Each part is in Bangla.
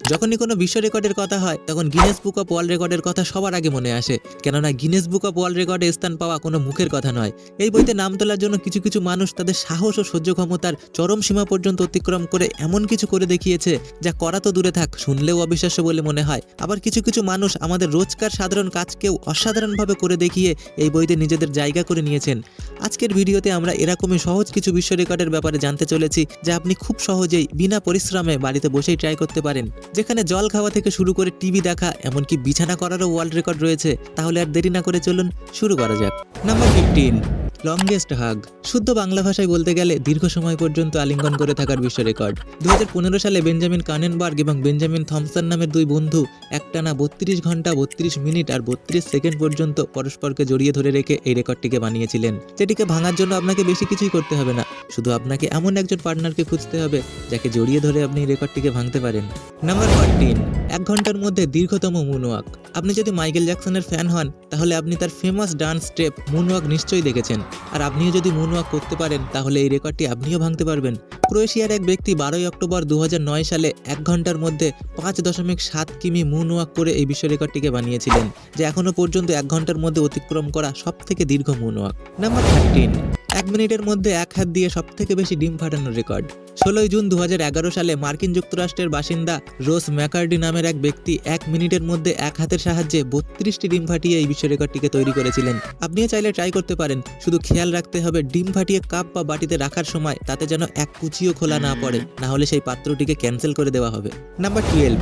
যখনই কোনো বিশ্ব রেকর্ডের কথা হয়, তখন গিনেস বুক অফ ওয়ার্ল্ড রেকর্ডের কথা সবার আগে মনে আসে। কেননা গিনেস বুক অফ ওয়ার্ল্ড রেকর্ডে স্থান পাওয়া কোনো মুখের কথা নয়। এই বইতে নাম তোলার জন্য কিছু কিছু মানুষ তাদের সাহস ও সহ্য ক্ষমতার চরম সীমা পর্যন্ত অতিক্রম করে এমন কিছু করে দেখিয়েছে, যা করা তো দূরে থাক, শুনলেও অবিশ্বাস্য বলে মনে হয়। আবার কিছু কিছু মানুষ আমাদের রোজকার সাধারণ কাজকেও অসাধারণভাবে করে দেখিয়ে এই বইতে নিজেদের জায়গা করে নিয়েছেন। আজকের ভিডিওতে আমরা এরকমই সহজ কিছু বিশ্ব রেকর্ডের ব্যাপারে জানতে চলেছি, যা আপনি খুব সহজেই বিনা পরিশ্রমে বাড়িতে বসেই ট্রাই করতে পারেন। যেখানে জল খাওয়া থেকে শুরু করে টিভি দেখা, এমনকি বিছানা করারও ওয়ার্ল্ড রেকর্ড রয়েছে। তাহলে আর দেরি না করে চলুন, শুরু করা যাক। নাম্বার ফিফটিন লংগেস্ট হাগ শুদ্ধ বাংলা ভাষায় বলতে গেলে দীর্ঘ সময় পর্যন্ত আলিঙ্গন করে থাকার বিশ্ব রেকর্ড। দু হাজার পনেরো সালে বেঞ্জামিন কানেনবার্গ এবং বেঞ্জামিন থমসন নামের দুই বন্ধু একটানা বত্রিশ ঘণ্টা বত্রিশ মিনিট আর বত্রিশ সেকেন্ড পর্যন্ত পরস্পরকে জড়িয়ে ধরে রেখে এই রেকর্ডটিকে বানিয়েছিলেন। যেটিকে ভাঙার জন্য আপনাকে বেশি কিছুই করতে হবে না। শুধু আপনাকে এমন একজন পার্টনারকে খুঁজতে হবে যাকে জড়িয়ে ধরে আপনি এই রেকর্ডটিকে ভাঙতে পারেন। নাম্বার ফোরটিন এক ঘণ্টার মধ্যে দীর্ঘতম মুনওয়াক আপনি যদি মাইকেল জ্যাকসনের ফ্যান হন, তাহলে আপনি তার ফেমাস ডান্স স্টেপ মুনওয়াক নিশ্চয়ই দেখেছেন। আর আপনিও যদি মুন মুনওয়াক করতে পারেন, তাহলে এই রেকর্ডটি আপনিও ভাঙতে পারবেন। ক্রোয়েশিয়ার এক ব্যক্তি বারোই অক্টোবর দু হাজার নয় সালে এক ঘণ্টার মধ্যে পাঁচ দশমিক সাত কিমি মুন মুনওয়াক করে এই বিশ্ব রেকর্ডটিকে বানিয়েছিলেন, যে এখনও পর্যন্ত এক ঘণ্টার মধ্যে অতিক্রম করা সব থেকে দীর্ঘ মুনওয়াক নাম্বার থার্টিন এক মিনিটের মধ্যে এক হাত দিয়ে সব থেকে বেশি ডিম ফাটানোর রেকর্ড ষোলোই জুন দু হাজার এগারো সালে মার্কিন যুক্তরাষ্ট্রের বাসিন্দা রোস ম্যাকার্ডি নামের এক ব্যক্তি এক মিনিটের মধ্যে এক হাতের সাহায্যে বত্রিশটি ডিম ফাটিয়ে এই বিশ্ব রেকর্ডটিকে তৈরি করেছিলেন। আপনিও চাইলে ট্রাই করতে পারেন, শুধু খেয়াল রাখতে হবে ডিম ফাটিয়ে কাপ বা বাটিতে রাখার সময় তাতে যেন এক কুচিও খোলা না পড়ে, না হলে সেই পাত্রটিকে ক্যান্সেল করে দেওয়া হবে। Number twelve.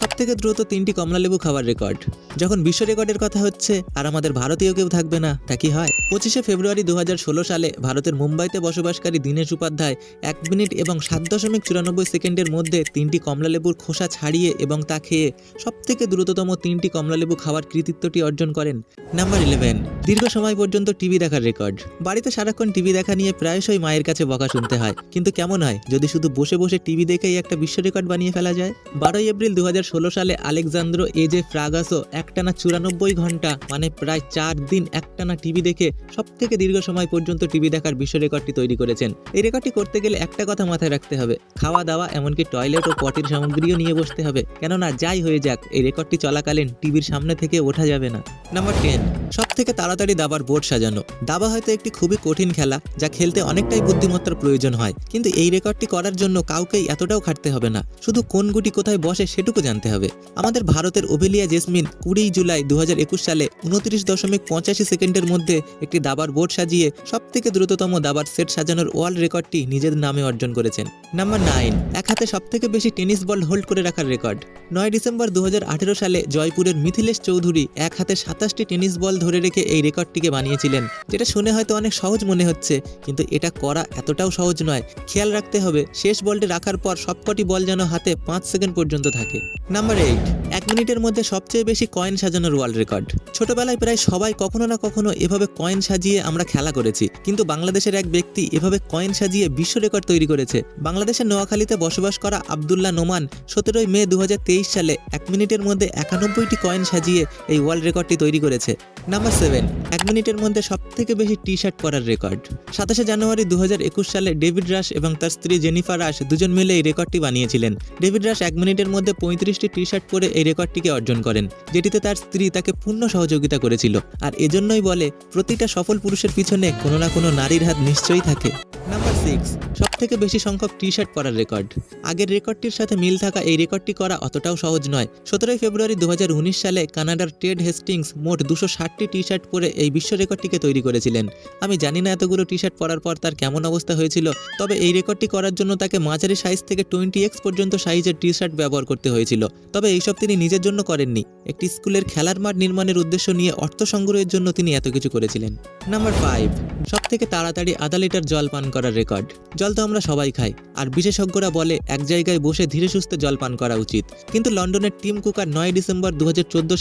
সব থেকে দ্রুত তিনটি কমলালেবু খাওয়ার রেকর্ড। যখন বিশ্ব রেকর্ডের কথা হচ্ছে, আর আমাদের ভারতীয় কেউ থাকবে না, তা কি হয়? পঁচিশে ফেব্রুয়ারি দু হাজার ষোলো সালে ভারতের মুম্বাইতে বসবাসকারী দীনেশ উপাধ্যায় এক মিনিট এবং সাত দশমিক চুরানব্বই সেকেন্ডের মধ্যে তিনটি কমলালেবুর খোসা ছাড়িয়ে এবং তা খেয়ে সব থেকে দ্রুততম তিনটি কমলালেবু খাওয়ার কৃতিত্বটি অর্জন করেন। Number eleven. দীর্ঘ সময় পর্যন্ত টিভি দেখার রেকর্ড। বাড়িতে সারাক্ষণ টিভি দেখা নিয়ে প্রায়শই মায়ের কাছে বকা শুনতে হয়। কিন্তু কেমন হয়, যদি শুধু বসে বসে টিভি দেখেই একটা বিশ্ব রেকর্ড বানিয়ে ফেলা যায়? বারোই এপ্রিল দু হাজার ষোলো সালে আলেকজান্দ্র এজে ফ্রাগাসো একটানা চুরানব্বই ঘণ্টা মানে প্রায় চার দিন একটানা টিভি দেখে সব থেকে দীর্ঘ সময় পর্যন্ত টিভি দেখার বিশ্ব রেকর্ডটি তৈরি করেছেন। এই রেকর্ডটি করতে গেলে একটা কথা মাথায় রাখতে হবে। খাওয়া দাওয়া এমনকি টয়লেট ও পটির সামগ্রীও নিয়ে বসতে হবে। কেননা, যাই হয়ে যাক, এই রেকর্ডটি চলাকালীন টিভির সামনে থেকে ওঠা যাবে না। নাম্বার টেন সব থেকে তাড়াতাড়ি দাবার বোর্ড সাজানো। দাবা হয়তো একটি খুবই কঠিন খেলা, যা খেলতে অনেকটাই বুদ্ধিমত্তার প্রয়োজন হয়। কিন্তু এই রেকর্ডটি করার জন্য কাউকেই এতটাও খাটতে হবে না। শুধু কোন গুটি কোথায় বসে সেটুকু জানতে হবে। আমাদের ভারতের ওভেলিয়া জেসমিন কুড়ি জুলাই দুহাজার একুশ সালে উনত্রিশ দশমিক পঁচাশি সেকেন্ডের মধ্যে একটি দাবার বোর্ড সাজিয়ে সব থেকে দ্রুততম দাবার সেট সাজানোর ওয়ার্ল্ড রেকর্ডটি নিজের নামে অর্জন করেছেন। নাম্বার নাইন, এক হাতে সব থেকে বেশি টেনিস বল হোল্ড করে রাখার রেকর্ড। নয় ডিসেম্বর দু হাজার আঠারো সালে জয়পুরের মিথিলেশ চৌধুরী এক হাতে সাতাশটি টেনিস বল ধরে রেখে এই রেকর্ডটিকে বানিয়েছিলেন, যেটা শুনে হয়তো অনেক সহজ মনে হচ্ছে, কিন্তু এটা করা এতটাও সহজ নয়। খেয়াল রাখতে হবে, শেষ বলটি রাখার পর সবকটি বল যেন হাতে পাঁচ সেকেন্ড পর্যন্ত থাকে। নাম্বার এইট, এক মিনিটের মধ্যে সবচেয়ে বেশি কয়েন সাজানোর ওয়ার্ল্ড রেকর্ড। ছোটবেলায় প্রায় সবাই কখনো না কখনো এভাবে কয়েন সাজিয়ে আমরা খেলা করেছি, কিন্তু বাংলাদেশের এক ব্যক্তি এভাবে কয়েন সাজিয়ে বিশ্ব রেকর্ড তৈরি করেছে। বাংলাদেশের নোয়াখালীতে বসবাস করা আবদুল্লাহ নোমান সতেরোই মে দু হাজার তেইশ সালে এক মিনিটের মধ্যে একানব্বইটি কয়েন সাজিয়ে এই ওয়ার্ল্ড রেকর্ডটি তৈরি করেছে। নাম্বার সেভেন এক মিনিটের মধ্যে সব থেকে বেশি টি শার্ট পরার রেকর্ড সাতাশে জানুয়ারি দু হাজার একুশ সালে ডেভিড রাশ এবং তার স্ত্রী জেনিফার রাশ দুজন মিলে এই রেকর্ডটি বানিয়েছিলেন। ডেভিড রাশ এক মিনিটের মধ্যে পঁয়ত্রিশটি টি শার্ট পরে এই রেকর্ডটিকে অর্জন করেন, যেটিতে তার স্ত্রী তাকে পূর্ণ সহযোগিতা করেছিল। আর এজন্যই বলে, প্রতিটা সফল পুরুষের পিছনে কোনো না কোনো নারীর হাত নিশ্চয়ই থাকে। নাম্বার সিক্স সব থেকে বেশি সংখ্যক টি শার্ট পরার রেকর্ড। আগের রেকর্ডটির সাথে মিল থাকা এই রেকর্ডটি করা অতটাও সহজ নয়। সতেরোই ফেব্রুয়ারি দু হাজার উনিশ সালে কানাডার টেড হেস্টিংস মোট দুশো ষাটটি টি শার্ট পরে এই বিশ্ব রেকর্ডটিকে তৈরি করেছিলেন। আমি জানি না এতগুলো টি শার্ট পরার পর তার কেমন অবস্থা হয়েছিল, তবে এই রেকর্ডটি করার জন্য তাকে মাঝারি সাইজ থেকে টোয়েন্টি এক্স পর্যন্ত সাইজের টি শার্ট ব্যবহার করতে হয়েছিল। তবে এইসব তিনি নিজের জন্য করেননি। একটি স্কুলের খেলার মাঠ নির্মাণের উদ্দেশ্য নিয়ে অর্থ সংগ্রহের জন্য তিনি এত কিছু করেছিলেন। নাম্বার ফাইভ সব থেকে তাড়াতাড়ি আধা লিটার জল পান করার রেকর্ড। জল তো আমরা সবাই খাই। আর বিশেষজ্ঞরা বলে, এক জায়গায় বসে ধীরে সুস্থে জল পান করা উচিত। কিন্তু লন্ডনের টিম কুকার নয় ডিসেম্বর দু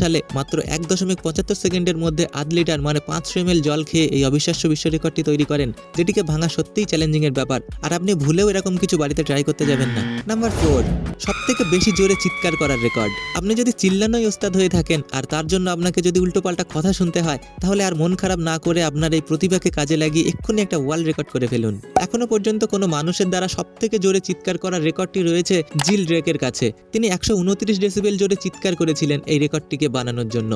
সালে মাত্র এক দশমিক পঁচাত্তর সেকেন্ডের মধ্যে আধ লিটার মানে পাঁচশো এম জল খেয়ে এই অবিশ্বাস্য বিশ্ব রেকর্ডটি তৈরি করেন, যেটিকে ভাঙা সত্যিই চ্যালেঞ্জিং এর ব্যাপার। আর আপনি ভুলেও এরকম কিছু বাড়িতে ট্রাই করতে যাবেন না। নাম্বার ফোর সব থেকে বেশি জোরে চিৎকার করার রেকর্ড আপনি যদি চিল্লানোই ওস্তাদ হয়ে থাকেন, আর তার জন্য আপনাকে যদি উল্টোপাল্টা কথা শুনতে হয়, তাহলে আর মন খারাপ না করে আপনার এই প্রতিভাকে কাজে লাগিয়ে এক্ষুনি একটা ওয়ার্ল্ড রেকর্ড করে ফেলুন। এখনও পর্যন্ত কোনো মানুষের দ্বারা সব থেকে জোরে চিৎকার করার রেকর্ডটি রয়েছে জিল ড্রেকের কাছে। তিনি একশো উনত্রিশ ডেসিবেল জোরে চিৎকার করেছিলেন এই রেকর্ডটিকে বানানোর জন্য।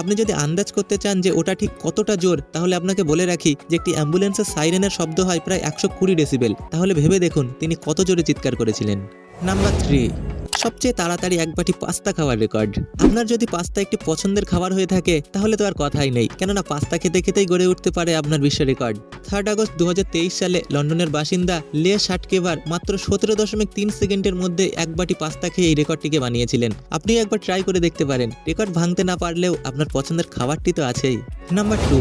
আপনি যদি আন্দাজ করতে চান যে ওটা ঠিক কতটা জোর, তাহলে আপনাকে বলে রাখি যে একটি অ্যাম্বুলেন্সের সাইরেনের শব্দ হয় প্রায় একশো কুড়ি ডেসিবেল। তাহলে ভেবে দেখুন তিনি কত জোরে চিৎকার করেছিলেন। নাম্বার থ্রি সবচেয়ে তাড়াতাড়ি এক বাটি পাস্তা খাওয়ার রেকর্ড। আপনার যদি পাস্তা একটি পছন্দের খাবার হয়ে থাকে, তাহলে তো আর কথাই নেই। কেননা পাস্তা খেতে খেতেই গড়ে উঠতে পারে আপনার বিশ্ব রেকর্ড। থার্ড আগস্ট দু হাজার তেইশ সালে লন্ডনের বাসিন্দা লে শাটকেভার মাত্র সতেরো দশমিক তিন সেকেন্ডের মধ্যে এক বাটি পাস্তা খেয়ে এই রেকর্ডটিকে বানিয়েছিলেন। আপনি একবার ট্রাই করে দেখতে পারেন। রেকর্ড ভাঙতে না পারলেও আপনার পছন্দের খাবারটি তো আছেই। নাম্বার টু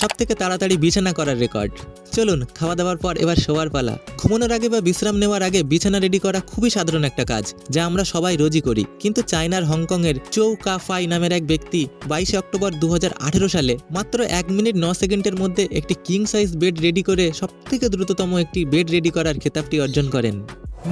সব থেকে তাড়াতাড়ি বিছানা করার রেকর্ড চলুন, খাওয়া দাওয়ার পর এবার শোয়ার পালা। ঘুমানোর আগে বা বিশ্রাম নেওয়ার আগে বিছানা রেডি করা খুবই সাধারণ একটা কাজ, যা আমরা সবাই রোজই করি। কিন্তু চায়নার হংকংয়ের চৌ কা ফাই নামের এক ব্যক্তি বাইশে অক্টোবর দু হাজার আঠেরো সালে মাত্র এক মিনিট ন সেকেন্ডের মধ্যে একটি কিং সাইজ বেড রেডি করে সব থেকে দ্রুততম একটি বেড রেডি করার খেতাবটি অর্জন করেন।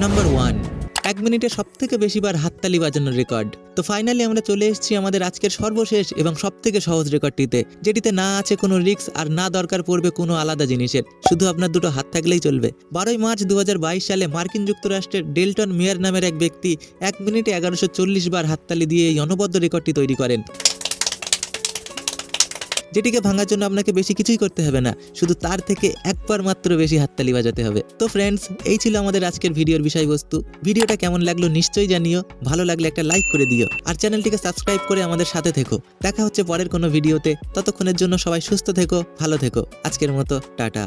নাম্বার ওয়ান এক মিনিটে সব থেকে বেশিবার হাততালি বাজানোর রেকর্ড তো ফাইনালি আমরা চলে এসেছি আমাদের আজকের সর্বশেষ এবং সব থেকে সহজ রেকর্ডটিতে যেটিতে না আছে কোনো রিক্স আর না দরকার পড়বে কোনো আলাদা জিনিসের। শুধু আপনার দুটো হাত থাকলেই চলবে। বারোই মার্চ দু হাজার বাইশ সালে মার্কিন যুক্তরাষ্ট্রের ডেলটন মেয়ার নামের এক ব্যক্তি এক মিনিটে এগারোশো বার হাততালি দিয়ে এই অনবদ্য রেকর্ডটি তৈরি করেন। যেটিকে ভাঙার জন্য আপনাকে বেশি কিছুই করতে হবে না, শুধু তার থেকে একবার মাত্র বেশি হাততালি বাজাতে হবে। তো ফ্রেন্ডস এই ছিল আমাদের আজকের ভিডিওর বিষয়বস্তু। ভিডিওটা কেমন লাগল নিশ্চয়ই জানিও, ভালো লাগলে একটা লাইক করে দিও, আর চ্যানেলটিকে সাবস্ক্রাইব করে আমাদের সাথে থেকো। দেখা হচ্ছে পরের কোনো ভিডিওতে, ততক্ষণের জন্য সবাই সুস্থ থেকো, ভালো থেকো। আজকের মতো, টাটা।